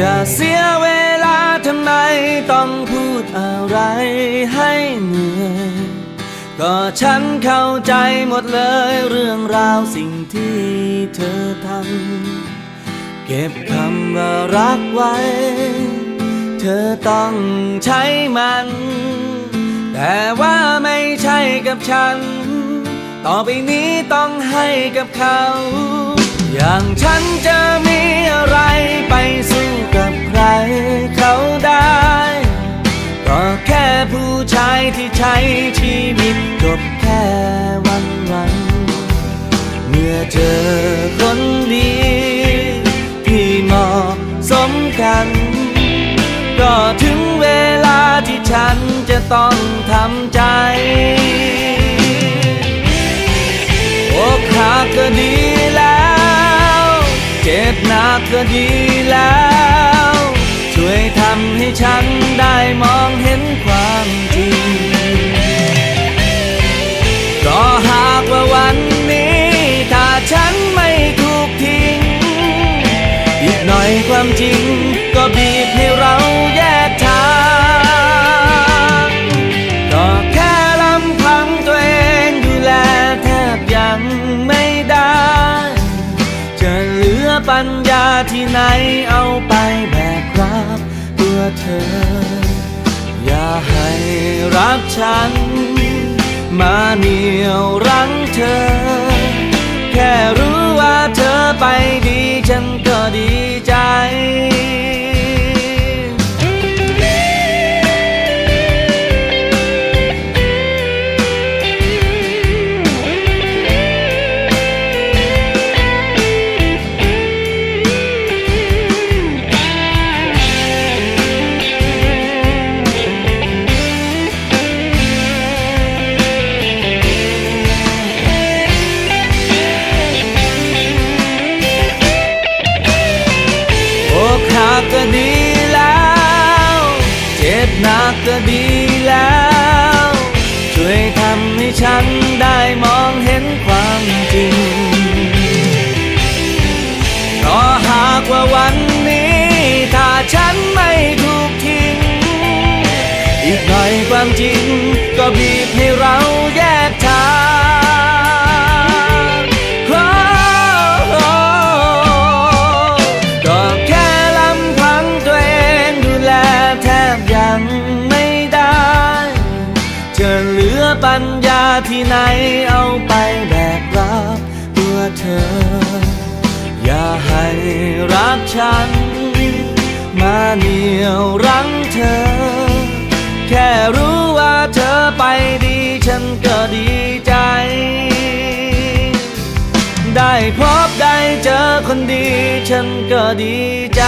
จะเสียเวลาทำไมต้องพูดอะไรให้เหนื่อยก็ฉันเข้าใจหมดเลยเรื่องราวสิ่งที่เธอทำเก็บคำว่ารักไว้ เธอต้องใช้มัน แต่ว่าไม่ใช่กับฉัน ต่อไปนี้ต้องให้กับเขา อย่างฉันจะมีอะไรไปส ที่ใช้ชีวิตจบแค่วันวัน เมื่อเจอคนดีที่เหมาะสมกัน ก็ถึงเวลาที่ฉันจะต้องทำใจอกหักก็ดีแล้ว เจ็บหนักก็ดี หน่อยความจริง ก็บีบให้เราแยกทางก็แค่ลำพังตัวเองดูแลแทบยังไม่ได้ จะเหลือปัญญาที่ไหนเอาไปแบกรับตัวเธอ อย่าให้รักฉัน มาเหนียวรั้งเธอ ความจริง ก็บีบให้เราแยกทางโอ้ก็แค่ลำพังตัวเองดูแลแทบยังไม่ได้ จะเหลือปัญญาที่ไหนเอาไปแบกรับตัวเธอ อย่าให้รักฉัน มาเหนียวรั้ง นก็ดีใจ ได้พบได้เจอคนดี ฉันก็ดีใจ